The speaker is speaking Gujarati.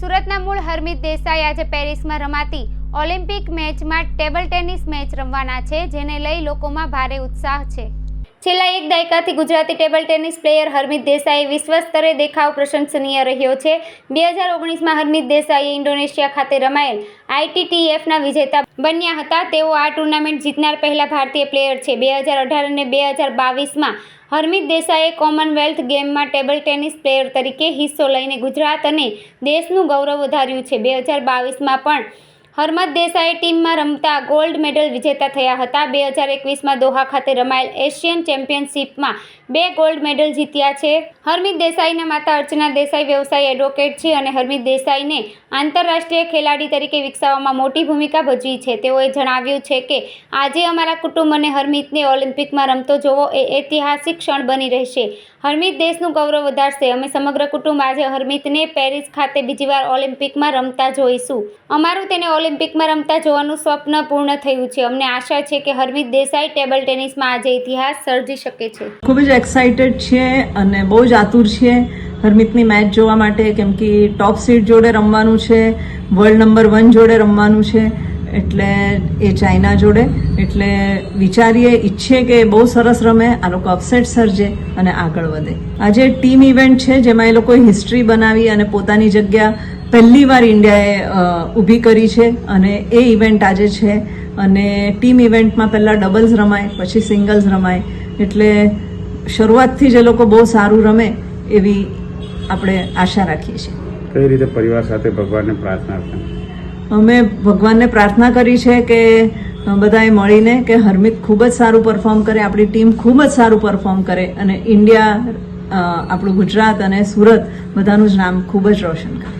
સુરતના મૂળ હરમિત દેસાઈ આજે પેરિસમાં રમાતી ઓલિમ્પિક મેચમાં ટેબલ ટેનિસ મેચ રમવાના છે, જેને લઈ લોકોમાં ભારે ઉત્સાહ છે. છેલ્લા એક દાયકાથી Gujarati table tennis player Harmeet Desai વિશ્વ સ્તરે દેખાવ પ્રશંસનીય રહ્યો છે. બે હજાર ઓગણીસમાં હરમિત દેસાઈએ ઇન્ડોનેશિયા ખાતે રમાયેલ આઈટીટીએફના વિજેતા બન્યા હતા. તેઓ આ ટુર્નામેન્ટ જીતનાર પહેલા ભારતીય પ્લેયર છે. બે હજાર અઢાર અને બે હજાર બાવીસમાં હરમિત દેસાઈએ કોમનવેલ્થ ગેમમાં ટેબલ ટેનિસ પ્લેયર તરીકે હિસ્સો લઈને ગુજરાત અને દેશનું ગૌરવ વધાર્યું છે. બે હજાર બાવીસમાં પણ હરમત દેસાઈ ટીમમાં રમતા ગોલ્ડ મેડલ વિજેતા થયા હતા. બે હજાર એકવીસમાં દોહા ખાતે રમાયેલ એશિયન ચેમ્પિયનશિપમાં બે ગોલ્ડ મેડલ જીત્યા છે. હરમિત દેસાઈના માતા અર્ચના દેસાઈ વ્યવસાય એડવોકેટ છે અને હરમિત દેસાઈને આંતરરાષ્ટ્રીય ખેલાડી તરીકે વિકસાવવામાં મોટી ભૂમિકા ભજવી છે. તેઓએ જણાવ્યું છે કે, આજે અમારા કુટુંબ અને હરમિતને ઓલિમ્પિકમાં રમતો જોવો એ ઐતિહાસિક ક્ષણ બની રહેશે. હરમિત દેશનું ગૌરવ વધારશે. અમે સમગ્ર કુટુંબ આજે હરમિતને પેરિસ ખાતે બીજી વાર ઓલિમ્પિકમાં રમતા જોઈશું. અમારું તેને ઓલિમ્પિકમાં રમતા જોવાનું સ્વપ્ન પૂર્ણ થયું છે. અમને આશા છે કે હરમિત દેસાઈ ટેબલ ટેનિસમાં આજે ઇતિહાસ સર્જી શકે છે. ખૂબ જ એક્સાઇટેડ છીએ અને બહુ જ આતુર છીએ હરમિતની મેચ જોવા માટે, કેમ કે ટોપ સીડ જોડે રમવાનું છે વર્લ્ડ નંબર વન જોડે રમવાનું છે. એટલે એ ચાઇના જોડે. એટલે વિચારીએ, ઈચ્છીએ કે બહુ સરસ રમે, આ લોકો અપસેટ સર્જે અને આગળ વધે. આજે ટીમ ઇવેન્ટ છે જેમાં એ લોકોએ હિસ્ટ્રી બનાવી અને પોતાની જગ્યા પહેલી વાર ઇન્ડિયાએ ઊભી કરી છે અને એ ઇવેન્ટ આજે છે. અને ટીમ ઇવેન્ટમાં પહેલાં ડબલ્સ રમાય, પછી સિંગલ્સ રમાય. એટલે શરૂઆતથી જ એ લોકો બહુ સારું રમે એવી આપણે આશા રાખીએ છીએ. કઈ રીતે પરિવાર સાથે ભગવાનને પ્રાર્થના અમે ભગવાનને પ્રાર્થના કરી છે કે બધાએ મળીને કે હરમિત ખૂબ જ સારું પરફોર્મ કરે, આપણી ટીમ ખૂબ જ સારું પરફોર્મ કરે અને ઇન્ડિયા આપણું ગુજરાત અને સુરત બધાનું જ નામ ખૂબ જ રોશન કરે.